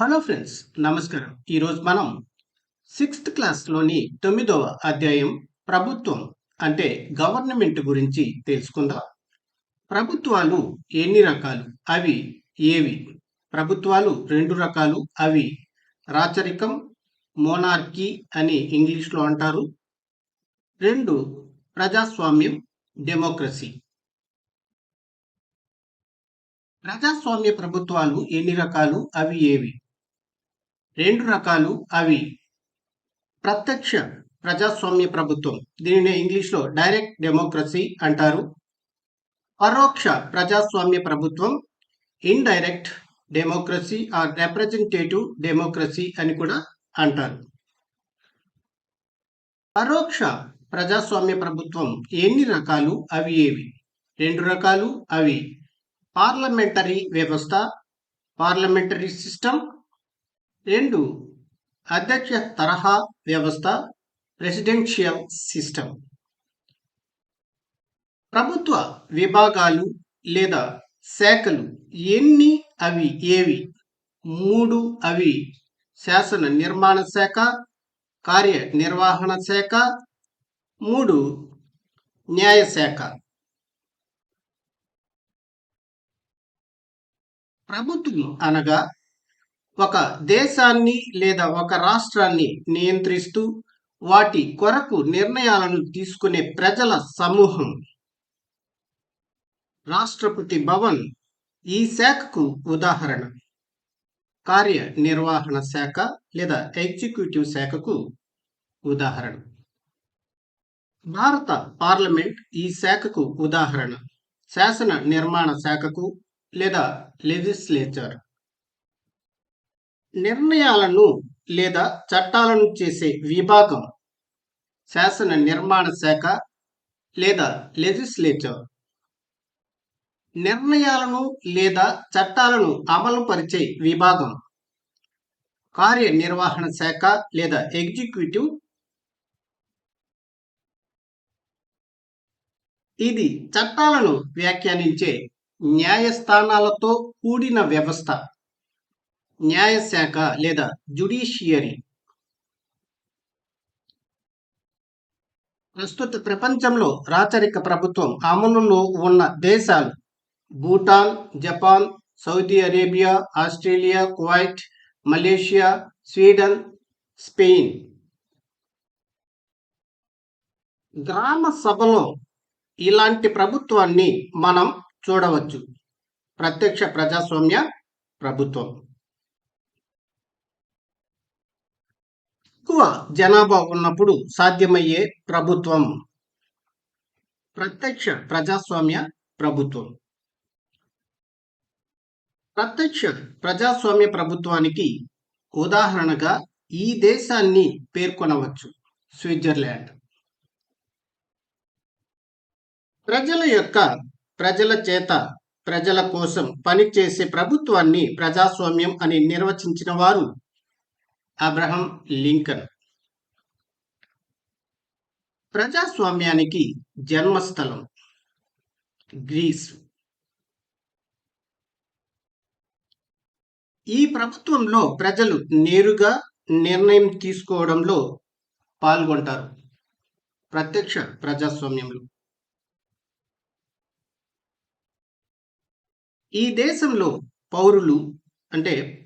Hello friends నమస్కారం. ఈరోజు మనం సిక్స్త్ క్లాస్లోని తొమ్మిదవ అధ్యాయం ప్రభుత్వం అంటే గవర్నమెంట్ గురించి తెలుసుకుందాం. ప్రభుత్వాలు ఎన్ని రకాలు? అవి ఏవి? ప్రభుత్వాలు రెండు రకాలు. అవి రాచరికం మోనార్కీ అని ఇంగ్లీష్లో అంటారు. రెండు ప్రజాస్వామ్యం డెమోక్రసీ. ప్రజాస్వామ్య ప్రభుత్వాలు ఎన్ని రకాలు? అవి ఏవి? రెండు రకాలు అవి. ప్రత్యక్ష ప్రజాస్వామ్య ప్రభుత్వం దీనిని ఇంగ్లీష్లో డైరెక్ట్ డెమోక్రసీ అంటారు. పరోక్ష ప్రజాస్వామ్య ప్రభుత్వం indirect democracy or representative democracy అని కూడా అంటారు. పరోక్ష ప్రజాస్వామ్య ప్రభుత్వం ఎన్ని రకాలు? అవి ఏవి? రెండు రకాలు అవి. పార్లమెంటరీ వ్యవస్థ పార్లమెంటరీ సిస్టమ్ రెండు అధ్యక్ష తరహా వ్యవస్థ ప్రెసిడెన్షియల్ సిస్టమ్. ప్రభుత్వ విభాగాలు లేదా శాఖలు ఎన్ని అవి ఏవి? మూడు అవి. శాసన నిర్మాణ శాఖ కార్యనిర్వహణ శాఖ మూడు న్యాయశాఖ ప్రభుత్వం అనగా ఒక దేశాన్ని లేదా ఒక రాష్ట్రాన్ని నియంత్రిస్తూ వాటి కొరకు నిర్ణయాలను తీసుకునే ప్రజల సమూహం. రాష్ట్రపతి భవన్ ఈ శాఖకు ఉదాహరణ. కార్యనిర్వహణ శాఖ లేదా ఎగ్జిక్యూటివ్ శాఖకు ఉదాహరణ. భారత పార్లమెంట్ ఈ శాఖకు ఉదాహరణ. శాసన నిర్మాణ శాఖకు లేదా లెజిస్లేచర్. నిర్ణయాలను లేదా చట్టాలను చేసే విభాగం శాసన నిర్మాణ శాఖ లేదా లెజిస్లేచర్. నిర్ణయాలను లేదా చట్టాలను అమలు పరిచే విభాగం కార్యనిర్వహణ శాఖ లేదా ఎగ్జిక్యూటివ్. ఇది చట్టాలను వ్యాఖ్యానించే న్యాయస్థానాలతో కూడిన వ్యవస్థ. న్యాయశాఖ లేదా జుడిషియరీ. ప్రస్తుత ప్రపంచంలో రాచరిక ప్రభుత్వం అమలులో ఉన్న దేశాలు Bhutan Japan Saudi Arabia Australia Kuwait Malaysia Sweden Spain. గ్రామ సభలో ఇలాంటి ప్రభుత్వాన్ని మనం చూడవచ్చు. ప్రత్యక్ష ప్రజాస్వామ్య ప్రభుత్వం. ఎక్కువ జనాభా ఉన్నప్పుడు సాధ్యమయ్యే ప్రభుత్వం. ప్రత్యక్ష ప్రజాస్వామ్య ప్రభుత్వం. ప్రత్యక్ష ప్రజాస్వామ్య ప్రభుత్వానికి ఉదాహరణగా ఈ దేశాన్ని పేర్కొనవచ్చు. స్విట్జర్లాండ్. ప్రజల యొక్క ప్రజల చేత ప్రజల కోసం పనిచేసే ప్రభుత్వాన్ని ప్రజాస్వామ్యం అని నిర్వచించిన వారు అబ్రహం లింకన్. ప్రజాస్వామ్యానికి జన్మస్థలం గ్రీస్. ఈ ప్రభుత్వంలో ప్రజలు నేరుగా నిర్ణయం తీసుకోవడంలో పాల్గొంటారు. ప్రత్యక్ష ప్రజాస్వామ్యంలో. ఈ దేశంలో పౌరులు అంటే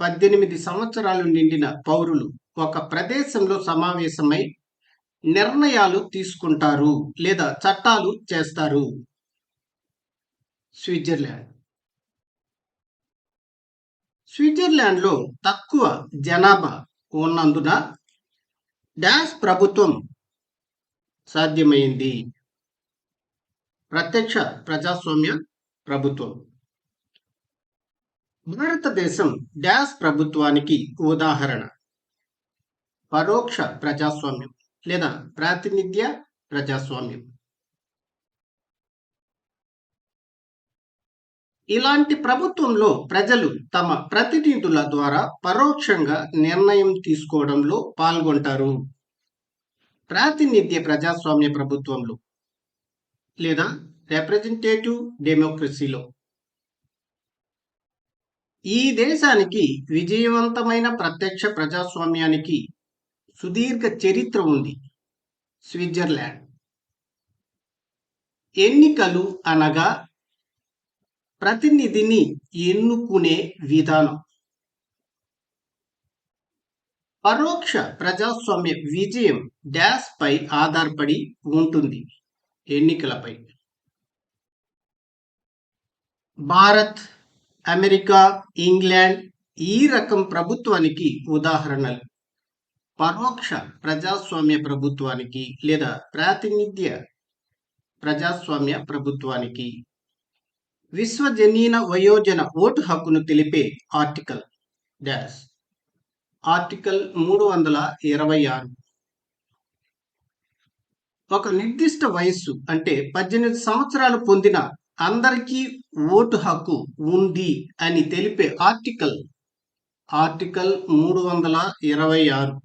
పద్దెనిమిది సంవత్సరాలు నిండిన పౌరులు ఒక ప్రదేశంలో సమావేశమై నిర్ణయాలు తీసుకుంటారు లేదా చట్టాలు చేస్తారు. స్విట్జర్లాండ్. స్విట్జర్లాండ్లో తక్కువ జనాభా ఉన్నందున డాష్ ప్రభుత్వం సాధ్యమైంది. ప్రత్యక్ష ప్రజాస్వామ్య ప్రభుత్వం. భారతదేశం డ్యాస్ ప్రభుత్వానికి ఉదాహరణ. పరోక్ష ప్రజాస్వామ్యం లేదా ప్రాతినిధ్య ప్రజాస్వామ్యం. ఇలాంటి ప్రభుత్వంలో ప్రజలు తమ ప్రతినిధుల ద్వారా పరోక్షంగా నిర్ణయం తీసుకోవడంలో పాల్గొంటారు. ప్రాతినిధ్య ప్రజాస్వామ్య ప్రభుత్వంలో లేదా రిప్రజెంటేటివ్ డెమోక్రసీలో. ఈ దేశానికి విజయవంతమైన ప్రత్యక్ష ప్రజాస్వామ్యానికి సుదీర్ఘ చరిత్ర ఉంది. స్విట్జర్లాండ్. ఎన్నికలు అనగా ప్రతినిధిని ఎన్నుకునే విధానం. పరోక్ష ప్రజాస్వామ్య విజయం డాష్ పై ఆధారపడి ఉంటుంది ఎన్నికలపై. భారత్ అమెరికా ఇంగ్లాండ్ ఈ రకం ప్రభుత్వానికి ఉదాహరణలు. పరోక్ష ప్రజాస్వామ్య ప్రభుత్వానికి లేదా ప్రాతినిధ్య ప్రజాస్వామ్య ప్రభుత్వానికి విశ్వజనీన వయోజన ఓటు హక్కును తెలిపే ఆర్టికల్. డాష్ ఆర్టికల్ మూడు వందల ఇరవై ఆరు. ఒక నిర్దిష్ట వయస్సు అంటే పద్దెనిమిది సంవత్సరాలు పొందిన అందరికీ ఓటు హక్కు ఉంది అని తెలిపే ఆర్టికల్ ఆర్టికల్ మూడు వందల ఇరవై ఆరు.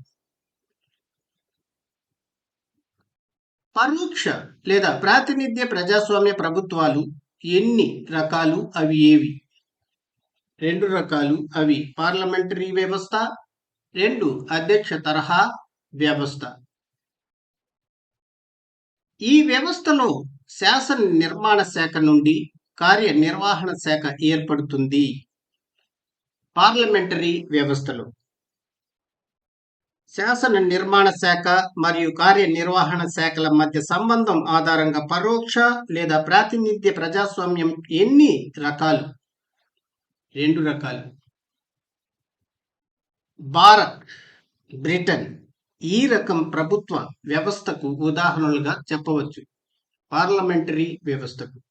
పరోక్ష లేదా ప్రాతినిధ్య ప్రజాస్వామ్య ప్రభుత్వాలు ఎన్ని రకాలు అవి ఏవి? రెండు రకాలు అవి పార్లమెంటరీ వ్యవస్థ రెండు అధ్యక్ష తరహా వ్యవస్థ. ఈ వ్యవస్థలో శాసన నిర్మాణ శాఖ నుండి కార్యనిర్వహణ శాఖ ఏర్పడుతుంది. పార్లమెంటరీ వ్యవస్థలో. శాసన నిర్మాణ శాఖ మరియు కార్యనిర్వహణ శాఖల మధ్య సంబంధం ఆధారంగా పరోక్ష లేదా ప్రాతినిధ్య ప్రజాస్వామ్యం ఎన్ని రకాలు? రెండు రకాలు. భారత్ బ్రిటన్ ఈ రకం ప్రభుత్వ వ్యవస్థకు ఉదాహరణలుగా చెప్పవచ్చు. పార్లమెంటరీ వ్యవస్థకు.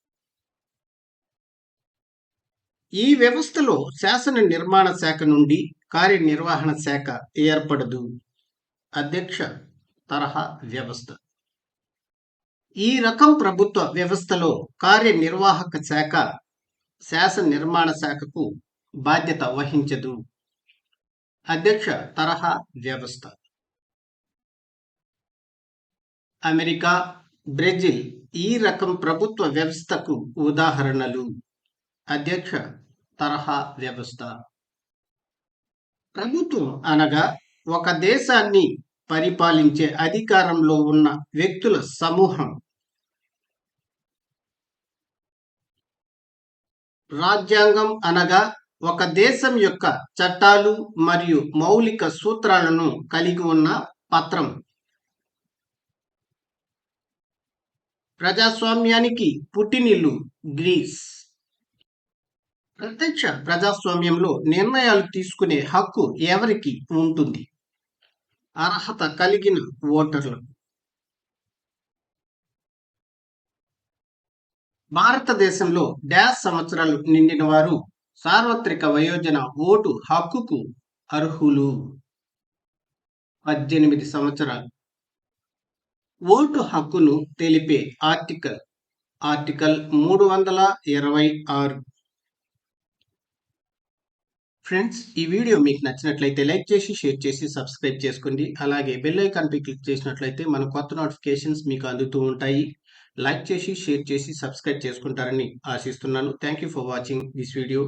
ఈ వ్యవస్థలో శాసన నిర్మాణ శాఖ నుండి కార్యనిర్వహణ శాఖ ఏర్పడదు. అధ్యక్ష తరహా వ్యవస్థ. ఈ రకం ప్రభుత్వ వ్యవస్థలో కార్యనిర్వాహక శాఖ శాసన నిర్మాణ శాఖకు బాధ్యత వహించదు. అధ్యక్ష తరహా వ్యవస్థ. అమెరికా బ్రెజిల్ ఈ రకం ప్రభుత్వ వ్యవస్థకు ఉదాహరణలు. అధ్యక్ష తరహా వ్యవస్థ. ప్రభుత్వం అనగా ఒక దేశాన్ని పరిపాలించే అధికారంలో ఉన్న వ్యక్తుల సమూహం. రాజ్యాంగం అనగా ఒక దేశం యొక్క చట్టాలు మరియు మౌలిక సూత్రాలను కలిగి ఉన్న పత్రం. ప్రజాస్వామ్యానికి పుట్టినిల్లు గ్రీస్. ప్రత్యక్ష ప్రజాస్వామ్యంలో నిర్ణయాలు తీసుకునే హక్కు ఎవరికి ఉంటుంది? అర్హత కలిగిన ఓటర్లకు. భారతదేశంలో డాష్ సంవత్సరాలు నిండిన వారు సార్వత్రిక వయోజన ఓటు హక్కుకు అర్హులు. పద్దెనిమిది సంవత్సరాలు ఓటు హక్కును తెలిపే ఆర్టికల్ ఆర్టికల్ మూడు వందల ఇరవై ఆరు. ఫ్రెండ్స్ ఈ వీడియో మీకు నచ్చినట్లయితే లైక్ చేసి షేర్ చేసి సబ్స్క్రైబ్ చేసుకోండి. అలాగే బెల్ ఐకాన్పై క్లిక్ చేసినట్లయితే మన కొత్త నోటిఫికేషన్స్ మీకు అందుతూ ఉంటాయి. లైక్ చేసి షేర్ చేసి సబ్స్క్రైబ్ చేసుకుంటారని ఆశిస్తున్నాను. Thank you for watching this video.